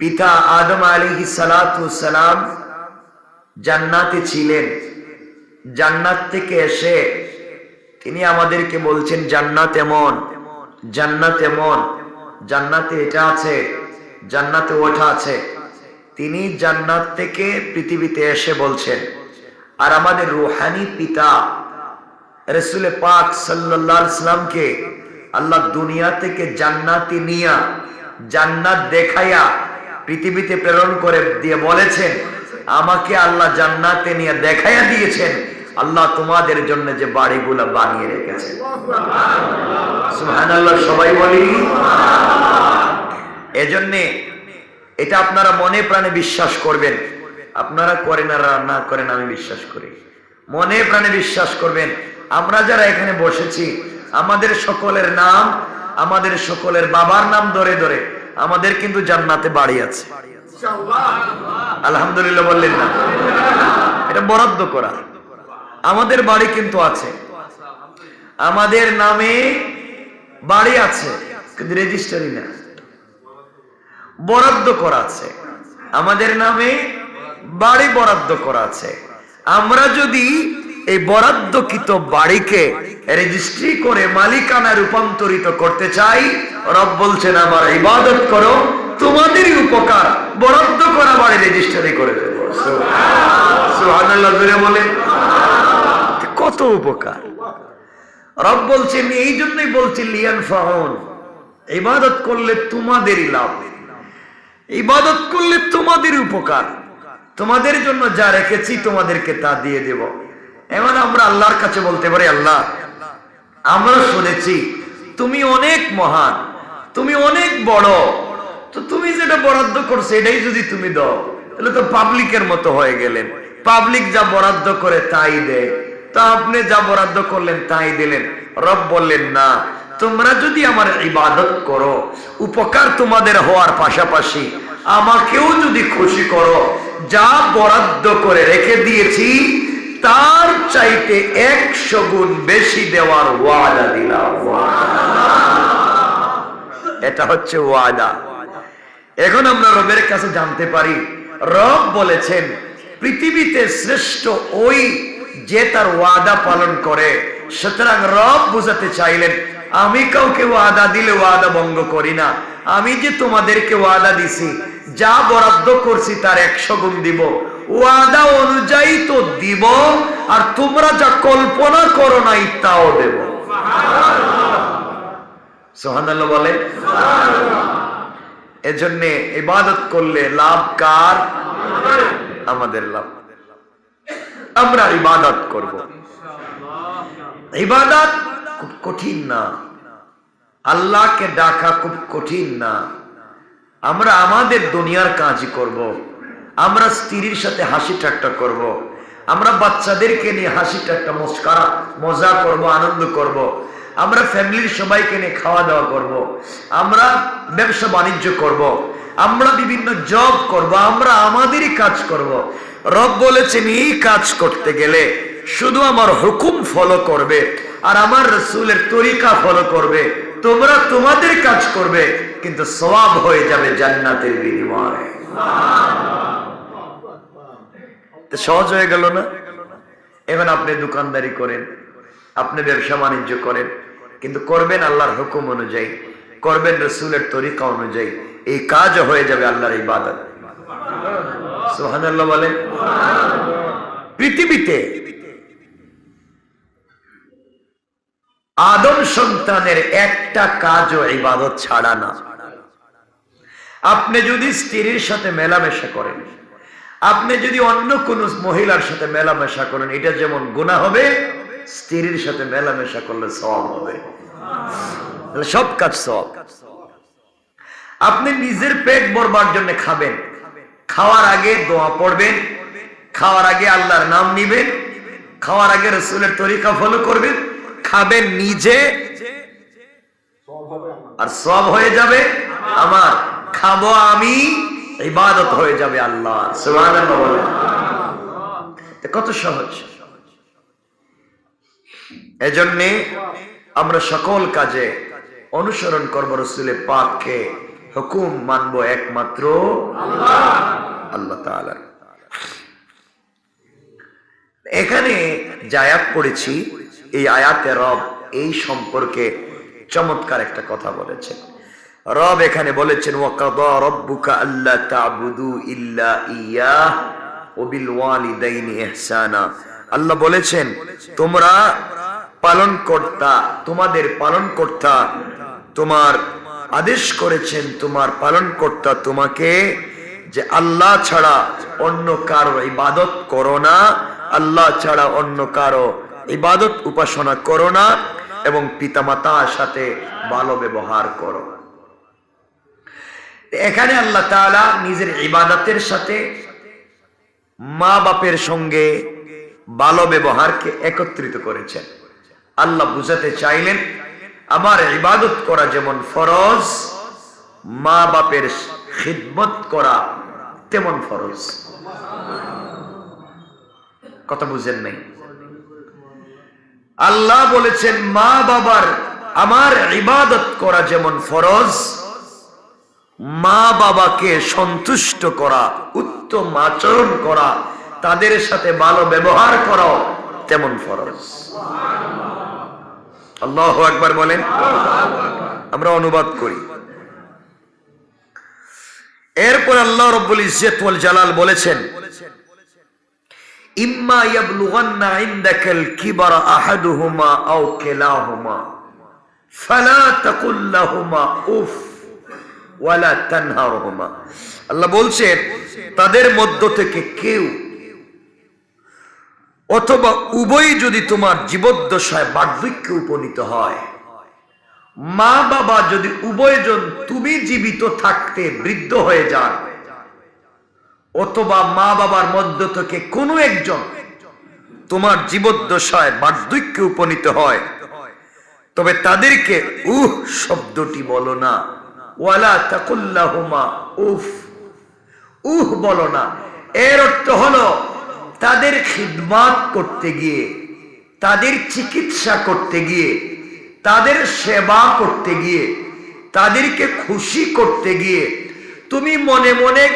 পিতা আদম আলী সালাম জান্নাতে ছিলেন। জান্নাত থেকে এসে তিনি আমাদেরকে বলছেন, জান্নাত এমন জান্নাত এমন, জান্নাতে এটা আছে, জান্নাতে ওঠা আছে। তিনি জান্নাত থেকে পৃথিবীতে এসে বলছেন, আর আমাদের রুহানি পিতা রসুলে পাক সাল্লামকে আল্লাহ দুনিয়া থেকে জান্নাতি নিয়া, জান্নাত দেখাইয়া পৃথিবীতে প্রেরণ করে দিয়ে বলেছেন, আমাকে আল্লাহ জান্নাতে নিয়ে দেখাইয়া দিয়েছেন, আল্লাহ তোমাদের জন্য যে বাড়িগুলো বানিয়ে সুবহানাল্লাহ, সবাই বলি। এজন্যে এটা আপনারা মনে প্রাণে বিশ্বাস করবেন। আপনারা করেন আর না করেন, আমি বিশ্বাস করি। মনে প্রাণে বিশ্বাস করবেন, আমরা যারা এখানে বসেছি, আমাদের সকলের নাম, আমাদের সকলের বাবার নাম ধরে ধরে আমাদের কিন্তু জান্নাতে বাড়ি আছে। আলহামদুলিল্লাহ বললেন না। এটা বরাদ্দ করা। আমাদের বাড়ি কিন্তু আছে। আমাদের নামে বাড়ি আছে, কিন্তু রেজিস্টারি না। বরাদ্দ করা আছে। আমাদের নামে বাড়ি বরাদ্দ করা আছে। আমরা যদি এই বরাদ্দকৃত বাড়িকে রেজিস্ট্রি করে মালিকানা রূপান্তরিত করতে চাই। রব বলছেন, আমার ইবাদত করো, তোমাদেরই উপকার বরাদ্দ করা বাড়ি রেজিস্ট্রি করে দেবো। জোরে কত উপকার। রব বলছেন, এই জন্যই বলছি লিয়ান ফাহন ইবাদত করলে তোমাদেরই লাভ। ইবাদত করলে তোমাদের উপকার। তোমাদের জন্য যা রেখেছি তোমাদেরকে তা দিয়ে দেব। এমন আমরা আল্লাহর কাছে বলতে পারি, আল্লাহ, আমরা শুনেছি তুমি অনেক মহান, তুমি অনেক বড়। তো তুমি যেটা বরাদ্দ করছ, এটাই যদি তুমি দাও, তাহলে তো পাবলিকের মতো হয়ে গেলেন। পাবলিক যা বরাদ্দ করে, তাই দেয়। তা আপনি যা বরাদ্দ করলেন, তাই দিলেন। রব বললেন, না, তোমরা যদি আমার ইবাদত করো, উপকার তোমাদের হওয়ার পাশাপাশি আমাকেও যদি খুশি করো, যা বরাদ্দ করে রেখে দিয়েছি তার চাইতে একশো গুণ বেশি দেওয়ার ওয়াদা দিলাম। এটা হচ্ছে ওয়াদা। এখন আমরা রবের কাছে জানতে পারি, রব বলেছেন, পৃথিবীতে শ্রেষ্ঠ ওই যে তার ওয়াদা পালন করে, সুতরাং রব বুঝাতে চাইলেন, আমি কাউকে ওয়াদা দিলে ওয়াদা ভঙ্গ করি না। আমি যে তোমাদেরকে ওয়াদা দিছি, যা বরাদ্দ করছি তার একশো গুণ দিব। ওয়াদা অনুযায়ী তো দিব, আর তোমরা যা কল্পনা করো নাই তাও দেব। সোহানাল্লাহ বলে? এজন্য ইবাদত করলে লাভ কার? আমাদের লাভ। আমরা ইবাদত করব। ইবাদত খুব কঠিন না। আল্লাহকে ডাকা খুব কঠিন না। আমরা আমাদের দুনিয়ার কাজই করব। আমরা স্ত্রীর সাথে হাসি ঠাট্টা করব। আমরা বাচ্চাদেরকে নিয়ে হাসি ঠাট্টা, মস্কারা, মজা করব, আনন্দ করব। আমরা ফ্যামিলির সবাইকে নিয়ে খাওয়া দাওয়া করব। আমরা ব্যবসা বাণিজ্য করব। আমরা বিভিন্ন জব করব। আমরা আমাদেরই কাজ করব। রব বলেছেন, এই কাজ করতে গেলে শুধু আমার হুকুম ফলো করবে আর আমার রসুলের তরিকা ফলো করবে তোমরা তোমাদের কাজ করবে, কিন্তু সবাব হয়ে যাবে জান্নাতের বিনিময়ে সহজ হয়ে গেল না? এখন আপনি দোকানদারি করেন, আপনি ব্যবসা বাণিজ্য করেন, কিন্তু করবেন আল্লাহর হুকুম অনুযায়ী, করবেন রসুলের তরিকা অনুযায়ী, এই কাজ হয়ে যাবে আল্লাহর ইবাদত। সোহানাল্লাহ বলেন। পৃথিবীতে আদম সন্তানের একটা কাজও ইবাদত ছাড়া না। আপনি যদি স্ত্রীর সাথে মেলামেশা করেন আপনি যদি অন্য কোন মহিলার সাথে মেলামেশা করেন, এটা যেমন গুণা হবে, স্ত্রীর সাথে মেলামেশা করলে সব হবে। সব কাজ সব আপনি নিজের পেট ভরবার জন্য খাবেন। খাওয়ার আগে দোয়া পড়বেন, খাওয়ার আগে আল্লাহর নাম নিবেন, খাওয়ার আগে রসুলের তরিকা ফলো করবেন, খাবেন নিজে, আর সব হয়ে যাবে আমার। খাব আমি ইবাদত হয়ে যাবে আল্লাহ কত সহজ। এজন্যে আমরা সকল কাজে অনুসরণ করব, রসুলের পাককে হুকুম মানবো একমাত্র আল্লাহ তাআলার এখানে যে পড়েছি, এই আয়াতে রব এই সম্পর্কে চমৎকার একটা কথা বলেছেন। রব এখানে বলেছেন ইহসানা। আল্লাহ বলেছেন, তোমরা পালন কর্তা তোমাদের পালন কর্তা তোমার আদেশ করেছেন, তোমার পালন কর্তা তোমাকে যে আল্লাহ ছাড়া অন্য কারও ইবাদত করো না, আল্লাহ ছাড়া অন্য কারও ইবাদত উপাসনা করো না এবং পিতামাতার সাথে ভালো ব্যবহার করো। এখানে আল্লাহ তাআলা নিজের ইবাদতের সাথে মা বাপের সঙ্গে ভালো ব্যবহারকে একত্রিত করেছেন। আল্লাহ বুঝাতে চাইলেন, আমার ইবাদত করা যেমন ফরজ, মা বাপের খিদমত করা তেমন ফরজ। কথা বুঝেন নাই? আল্লাহ বলেছেন, মা বাবার আমার ইবাদত করা যেমন ফরজ মা বাবাকে সন্তুষ্ট করা, উত্তম আচরণ করা, তাদের সাথে ভালো ব্যবহার করা তেমন ফরজ। আল্লাহ একবার বলেন, আমরা অনুবাদ করি। এরপর আল্লাহ রব্বুল ইজ্জত জালাল বলেছেন, ইম্মা ইয়াবলুগান্না ইনদাকাল কিবারা আহাদুহুমা আও কিলাহুমা, ফালা তাকুল লাহুমা উফ। আল্লাহ বলছেন, তাদের মধ্য থেকে কেউ অথবা উভয় যদি তোমার জীবদ্দশায় বার্ধক্যে উপনীত হয়, মা বাবা যদি উভয়জন তুমি জীবিত থাকতে বৃদ্ধ হয়ে যান, অথবা মা বাবার মধ্য থেকে কোনো একজন তোমার জীবদ্দশায় বার্ধক্যে উপনীত হয়, তবে তাদেরকে উহ শব্দটি বলো না। ওয়ালা তাকুল্লাহুমা, উফ। উহ বলো না। এর অর্থ হলো, তাদের খিদমাত করতে গিয়ে, তাদের চিকিৎসা করতে গিয়ে, তাদের সেবা করতে গিয়ে, তাদেরকে খুশি করতে গিয়ে, তুমি মনে মনে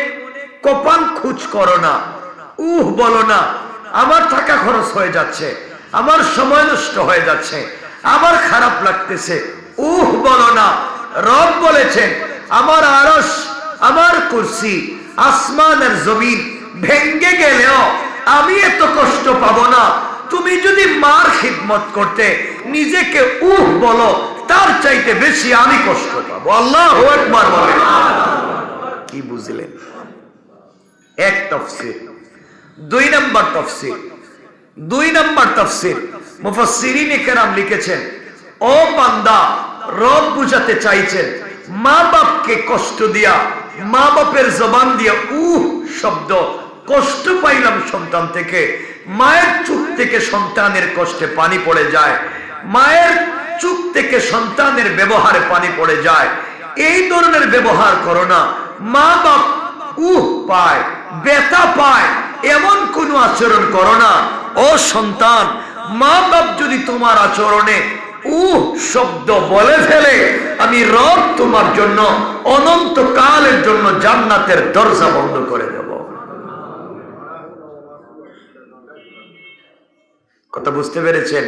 কপাল খুঁজ করো না। উহ বলো না, আমার টাকা খরচ হয়ে যাচ্ছে, আমার সময় নষ্ট হয়ে যাচ্ছে, আমার খারাপ লাগতেছে। উহ বলো না রব বলেছেন, আমার আরস আমার কুরসি আসমান আর জমিন ভেঙ্গে গেলেও আমি এত কষ্ট পাবো না। তুমি যদি মার খিদমত করতে নিজেকে উহ বলো, তার চাইতে বেশি আমি কষ্ট পাবো। আল্লাহ একবার বলে কি বুঝলেন? এক তফসির, দুই নম্বর তফসির, দুই নম্বর তফসির মুফাসসিরিন কেরাম লিখেছেন, ও বান্দা রব বুঝাতে চাইছেন মা বাপকে কষ্ট দিয়া মা বাপের জবান দিয়া, উহ, শব্দ। কষ্ট পাইলাম সন্তান থেকে। মায়ের চুপ থেকে সন্তানের কষ্টে পানি পড়ে যায়। মায়ের চুপ থেকে সন্তানের ব্যবহারে পানি পড়ে যায়। এই ধরনের ব্যবহার করো না। মা বাপ উহ পায় বেতা পায়, এমন কোন আচরণ করো না। ও সন্তান মা বাপ যদি তোমার আচরণে শব্দ বলে ফেলে। আমি রব তোমার জন্য অনন্ত কালের জন্য জান্নাতের দরজা বন্ধ করে দেব। কথা বুঝতে পেরেছেন?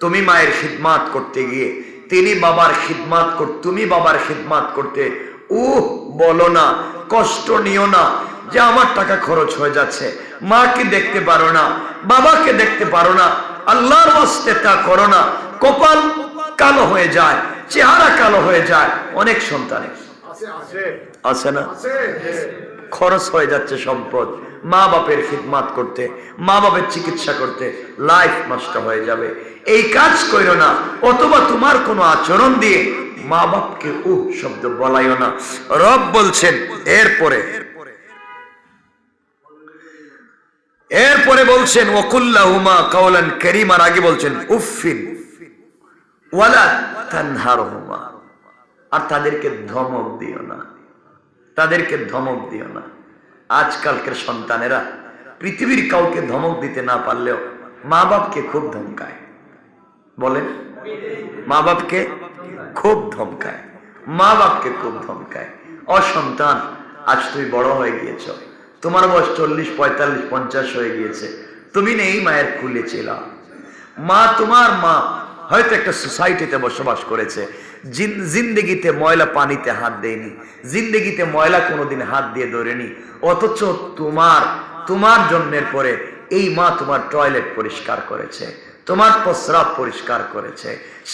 তুমি মায়ের খিদমাত করতে গিয়ে, তিনি বাবার খিদমাত তুমি বাবার খিদমাত করতে, উহ, বলো না, কষ্ট নিও না, যে আমার টাকা খরচ হয়ে যাচ্ছে, মাকে দেখতে পারো না, বাবাকে দেখতে পারো না আল্লাহর ওয়াস্তে তা করো না। কপাল কালো হয়ে যায়, চেহারা কালো হয়ে যায়, অনেক সন্তানের। আছে না? খরচ হয়ে যাচ্ছে সম্পদ, মা বাপের খিদমাত করতে, মা বাপের চিকিৎসা করতে লাইফ নষ্ট হয়ে যাবে। এই কাজ করো না, অথবা তোমার কোনো আচরণ দিয়ে মা বাপকে উহ শব্দ বলাইও না। রব বলছেন, এরপরে এরপরে বলছেন, ওকুল্লাহুমা কাওলান করিমার আগে বলছেন উফিন ওয়ালা আর তাদেরকে ধমক দিও না, তাদেরকে ধমক দিও না। আজকালকার সন্তানেরা পৃথিবীর কাউকে ধমক দিতে না পারলেও মা বাপকে খুব ধমকায়। বলেন মা বাপকে খুব ধমকায় মা বাপকে খুব ধমকায়। অসন্তান, আজ তুই বড় হয়ে গিয়েছ। তোমার বয়স চল্লিশ, পঁয়তাল্লিশ, পঞ্চাশ হয়ে গিয়েছে। তুমি নেই, মায়ের কুলে ছিল। মা তোমার মা, হয়তো একটা সোসাইটিতে বসবাস করেছে। জিন- জিন্দেগিতে ময়লা পানিতে হাত দেয়নি। জিন্দেগিতে ময়লা কোনোদিন হাত দিয়ে ধরেনি। অথচ তোমার তোমার জন্মের পরে এই মা তোমার টয়লেট পরিষ্কার করেছে। তোমার প্রস্রাব পরিষ্কার করেছে।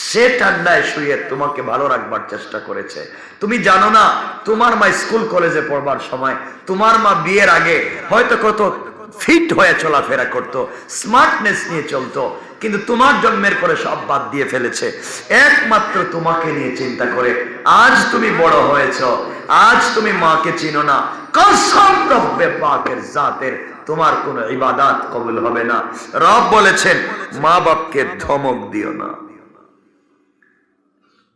সে ঠান্ডায় শুয়ে তোমাকে ভালো রাখবার চেষ্টা করেছে। তুমি জানো না, তোমার মা স্কুল কলেজে পড়বার সময় তোমার মা বিয়ের আগে হয়তো কত ফিট হয়ে চলাফেরা করত, স্মার্টনেস নিয়ে চলতো, কিন্তু তোমার জন্মের পরে সব বাদ দিয়ে ফেলেছে। একমাত্র তোমাকে নিয়ে চিন্তা করে, আজ তুমি বড় হয়েছ, আজ তুমি মাকে চিনো না। কসম রব্বে পাকের জাতের তোমার কোনো ইবাদাত কবুল হবে না। রব বলেছেন মা বাপকে ধমক দিও না।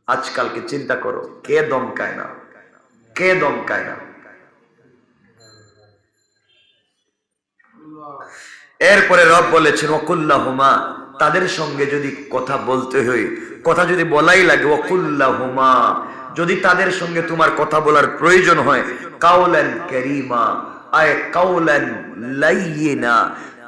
আজকালকে চিন্তা করো, কে দমকায় না? কে দমকায় না? এরপরে রব বলেছেন ওকুল্লাহুমা তাদের সঙ্গে যদি কথা বলতে হয়, কথা যদি বলাই লাগে ওকুল্লাহুমা যদি তাদের সঙ্গে তোমার কথা বলার প্রয়োজন হয় কাউলান করিমা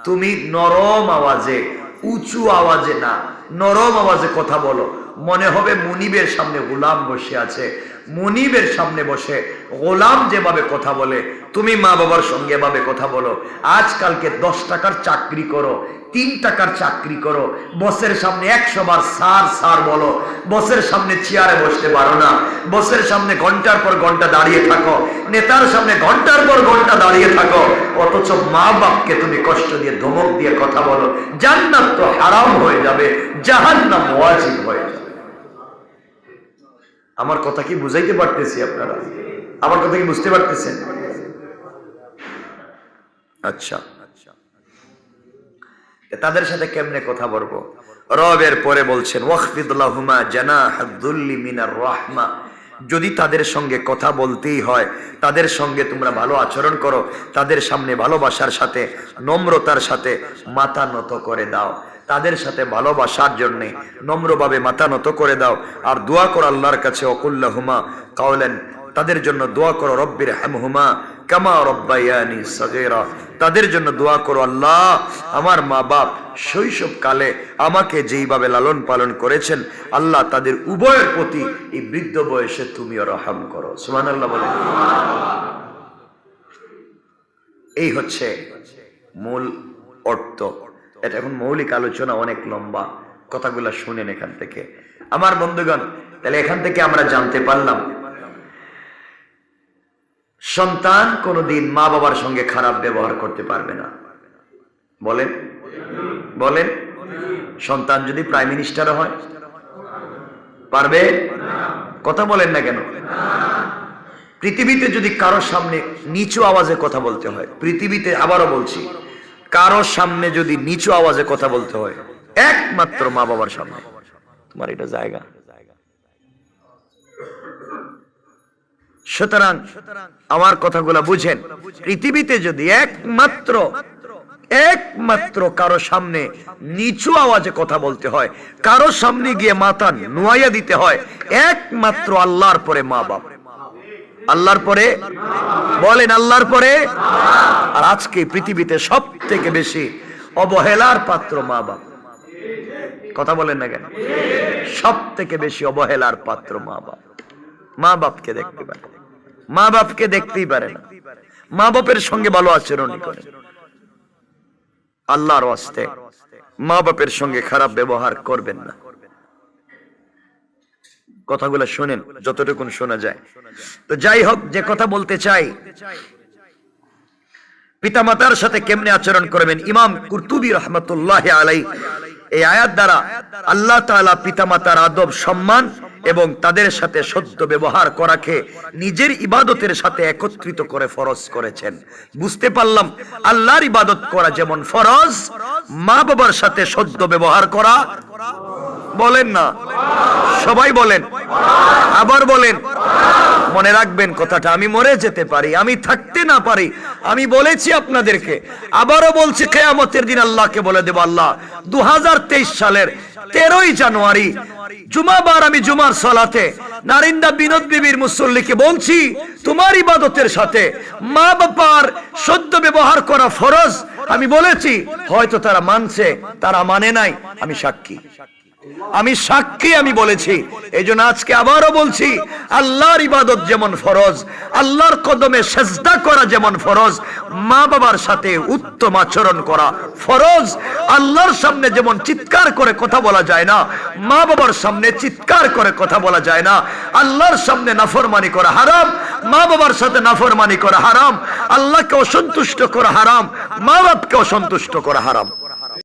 তুমি নরম আওয়াজে, উঁচু আওয়াজে না, নরম আওয়াজে কথা বলো। মনে হবে মুনিবের সামনে গোলাম বসে আছে। মুনিবের সামনে বসে গোলাম যেভাবে কথা বলে, তুমি মা বাবার সঙ্গে এভাবে কথা বলো। আজকালকে দশ টাকার চাকরি করো তিন টাকার চাকরি করো। বসের সামনে একশো বার সার সার বলো। বসের সামনে চেয়ারে বসতে পারো না। বসের সামনে ঘণ্টার পর ঘণ্টা দাঁড়িয়ে থাকো। নেতার সামনে ঘণ্টার পর ঘণ্টা দাঁড়িয়ে থাকো। অথচ মা বাপকে তুমি কষ্ট দিয়ে ধমক দিয়ে কথা বলো। জান্নাত তো হারাম হয়ে যাবে। জাহান্নাম ওয়াজিব হয়ে যাবে। আমার কথা কি বুঝাইতে পারতেছি আপনারা? আমার কথা কি বুঝতে পারতেছেন? আচ্ছা। তাদের সাথে কেমনে কথা বলব? রবের পরে বলছেন ওয়াহফিদুল্লাহুমা জানাহুল্লি মিনার রাহমা। যদি তাদের সঙ্গে কথা বলতেই হয়, তাদের সঙ্গে তোমরা ভালো আচরণ করো, তাদের সামনে ভালোবাসার সাথে, নম্রতার সাথে মাথা নত করে দাও। তাদের সাথে ভালোবাসার জন্য নম্রভাবে মাথা নত করে দাও। আর দোয়া করো আল্লাহর কাছে অকুল্লাহুমা কাউলেন তাদের জন্য দোয়া করো রব্বির হেমহুমা কামা রব্বায়ানি সগেরা। তাদের জন্য দোয়া করো, আল্লাহ, আমার মা বাপ শৈশব কালে আমাকে যেইভাবে লালন পালন করেছেন, আল্লাহ তাদের উভয়ের প্রতি এই বৃদ্ধ বয়সে তুমিও রহাম করো। সুমান আল্লাহ বলে এই হচ্ছে মূল অর্থ। এটা এখন মৌলিক আলোচনা অনেক লম্বা। কথাগুলো শুনেন এখান থেকে। আমার বন্ধুগণ, তাহলে এখান থেকে আমরা জানতে পারলাম সন্তান কোনোদিন মা বাবার সঙ্গে খারাপ ব্যবহার করতে পারবে না। বলেন? বলেন? সন্তান যদি প্রাইম মিনিস্টার হয়, পারবে? কথা বলেন না কেন? পৃথিবীতে যদি কারোর সামনে নিচু আওয়াজে কথা বলতে হয়, পৃথিবীতে আবারও বলছি, কারোর সামনে যদি নিচু আওয়াজে কথা বলতে হয়, একমাত্র মা বাবার সামনে। তোমার এটা জায়গা। সুতরাং আমার কথাগুলো বুঝেন। পৃথিবীতে যদি একমাত্র একমাত্র কারও সামনে নিচু আওয়াজে কথা বলতে হয়, কারও সামনে গিয়ে মাথা নোয়াইয়া দিতে হয়, একমাত্র আল্লাহর পরে মা বাপ। আল্লাহর পরে? বলেন আল্লাহর পরে? আর আজকে পৃথিবীতে সব থেকে বেশি অবহেলার পাত্র মা বাপ। কথা বলেন না কেন? সব থেকে বেশি অবহেলার পাত্র মা বাপ। মা বাপকে দেখতে পারে। মা বাপকে দেখতেই পারে না। মা বাপের সঙ্গে ভালো আচরণই করে। আল্লাহর ওয়াস্তে মা বাপের সঙ্গে খারাপ ব্যবহার করবেন না। কথাগুলো শোনেন, যতটুকুন শোনা যায়। তো যাই হোক, যে কথা বলতে চাই, পিতামাতার সাথে কেমনে আচরণ করবেন? ইমাম কুরতুবি রহমতুল্লাহ আলাই এই আয়াত দ্বারা আল্লাহ তাআলা পিতামাতার আদব সম্মান এবং তাদের সাথে সদ্য ব্যবহার করাকে নিজের ইবাদতের সাথে একত্রিত করে ফরজ করেছেন। বুঝতে পারলাম, আল্লাহর ইবাদত করা যেমন ফরজ, মা বাবার সাথে সদ্য ব্যবহার করা, বলেন না? সবাই বলেন, আবার বলেন মনে রাখবেন কথাটা, আমি মরে যেতে পারি, আমি থাকতে না পারি। আমি বলেছি আপনাদেরকে, আবারও বলছি, কেয়ামতের দিন আল্লাহকে বলে দেব, আল্লাহ দু সালের তেরোই জানুয়ারি জুমাবার আমি জুমার সলাতে নারিন্দা বিনোদ বিবির মুসল্লিকে বলছি, তোমার ইবাদতের সাথে মা বাবার সদ্য ব্যবহার করা ফরজ, আমি বলেছি, হয়তো তারা মানছে, তারা মানে নাই, আমি সাক্ষী। আমি সাক্ষী আমি বলেছি। এই জন্য আজকে আবারও বলছি, আল্লাহর ইবাদত যেমন ফরজ, আল্লাহর কদমে সেজদা করা যেমন ফরজ, মা বাবার সাথে উত্তম আচরণ করা ফরজ। আল্লাহর সামনে যেমন চিৎকার করে কথা বলা যায় না, মা বাবার সামনে চিৎকার করে কথা বলা যায় না। আল্লাহর সামনে নাফরমানি করা হারাম, মা বাবার সাথে নাফরমানি করা হারাম। আল্লাহকে অসন্তুষ্ট করা হারাম, মা বাপকে অসন্তুষ্ট করা হারাম।